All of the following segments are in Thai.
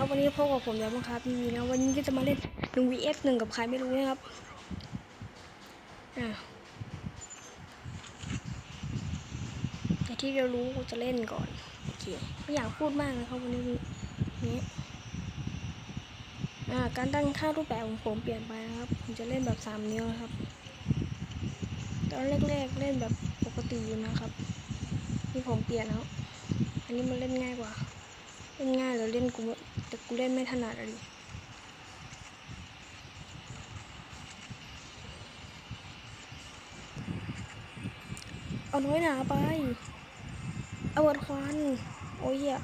ครับวันนี้พบกับผมแล้วครับพีวีนะวันนี้ก็จะมาเล่นหนึ่ง vs หนึ่งกับใครไม่รู้นะครับอะแต่ที่เรารู้กูจะเล่นก่อนโอเคไม่อยากพูดมากนะครับวันนี้นี้อ่าการตั้งค่ารูปแบบของผมเปลี่ยนไปนะครับผมจะเล่นแบบสามนิ้วนะครับ ตอนแรกๆเล่นแบบปกตินะครับนี่ผมเปลี่ยนแล้วอันนี้มันเล่นง่ายกว่าเล่นง่ายเลยเล่นกูไม่ แต่กูเล่นไม่ถนัดอะดิเอาน้อยหนาไป เอาบดควันโอ้ยอะ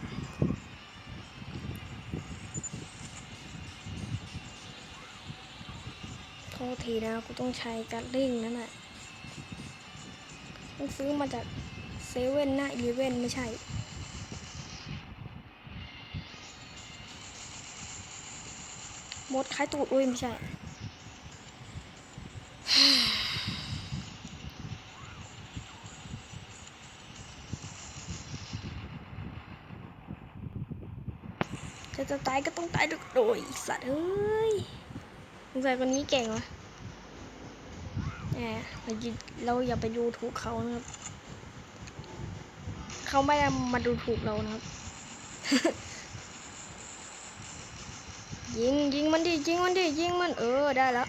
โทษทีนะ กูต้องใช้การเร่งนั่นแหละต้องซื้อมาจากเซเว่นหน้าอีเว่นไม่ใช่ มดคล้ายตูดอุ้ยไม่ใช่ จะจะตายก็ต้องตายด้วยโดยสัตว์เอ้ยสงสัยคนนี้เก่งวะแหมเราอย่าไปดูถูกเขานะครับเขาไม่มาดูถูกเรานะครับ ยิงยิงมันดิยิงมันดิยิงมันเออได้แล้ว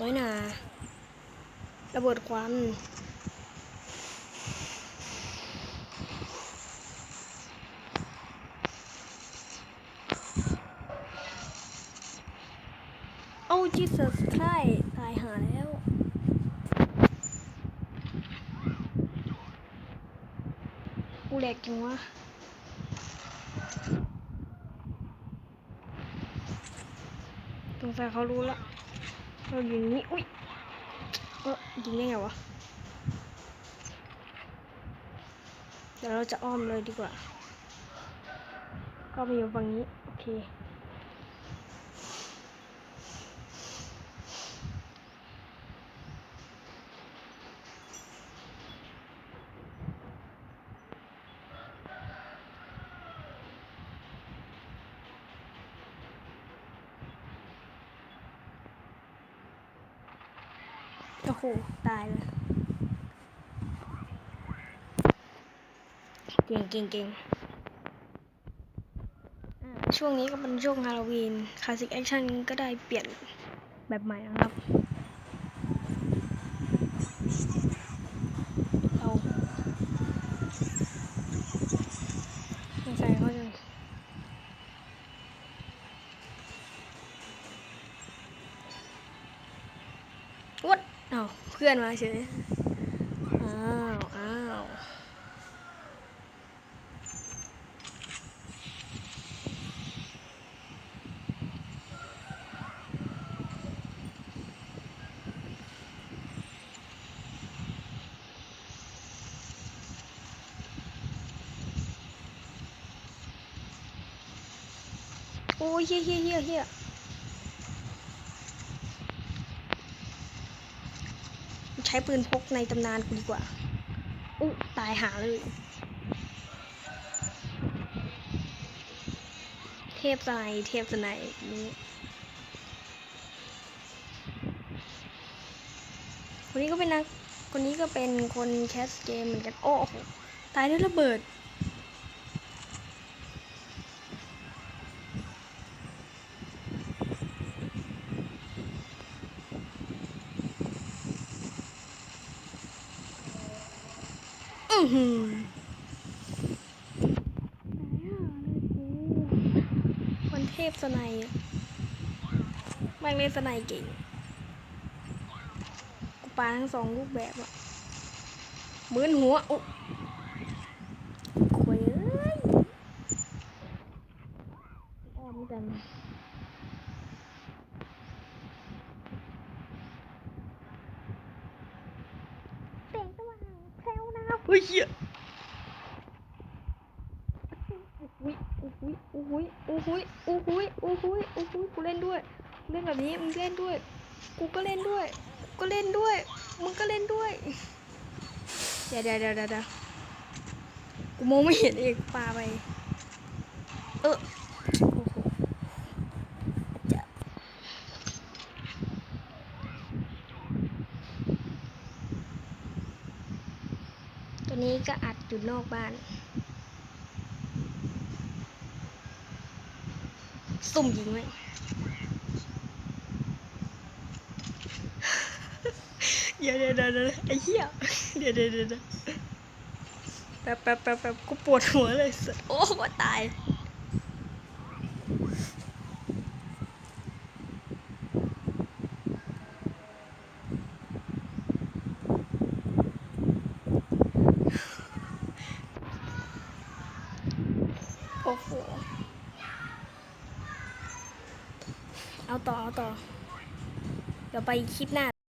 น้อยหนาระเบิดควันโอ้จิสสใช่ตายหาแล้ว กูแหลกจังวะสงสัยเขารู้ละเราอยู่นี่ อุ้ยเออยิงได้ไงวะ เดี๋ยวเราจะอ้อมเลยดีกว่า ก็ไปอยู่ฝั่งนี้ โอเค อ้โห ตายเลยเก่งเก่งเก่งอ่าช่วงนี้ก็เป็นช่วงฮาโลวีนคลาสสิกแอคชั่นก็ได้เปลี่ยนแบบใหม่นะครับเราสงสัยเขาจะวัด อ้าเพื่อนมาเฉยอ้าวอ้าวโอ้ยเฮียเฮียเฮียเฮีย ใช้ปืนพกในตำนานกูดีกว่า อุ้ตายหาเลย เทพสไนเทพสไนนี้คนนี้ก็เป็นนักคนนี้ก็เป็นคนแคสเกมเหมือนกัน โอ้โห ตายด้วยระเบิด อือหือคนเทพสไนยแม่งเล่นสไนยเก่ง กูปาทั้งสองรูปแบบอะเหมือนหัวอุ๊ควยเอ้ยอ้อมกันแสงสว่างแถวน้ำเฮ้ยเหี้ยอุ้ยอุ้ยอุ้ยอุ้ยอุ้ยอุ้ยอุ้ยอุ้ยกูเล่นด้วย เล่นแบบนี้มึงเล่นด้วย กูก็เล่นด้วย ก็เล่นด้วย มึงก็เล่นด้วย เดี๋ยวเดี๋ยวเดี๋ยวเดี๋ยวกูมองไม่เห็นเองปาไป เออโอ้โหจะตัว นี้ก็อัดอยู่นอกบ้านสุ่มยิงไว้เดี๋ยวเดี๋ยวเดี๋ยวเดี๋ยวไอ้เหี้ยเดี๋ยวเดี๋ยวเดี๋ยวแป๊บแป๊บแป๊บแป๊บกูปวดหัวเลยโอ้กูตาย โอ้โห เอา ต่อเอาต่อ เดี๋ยวไปคลิปหน้า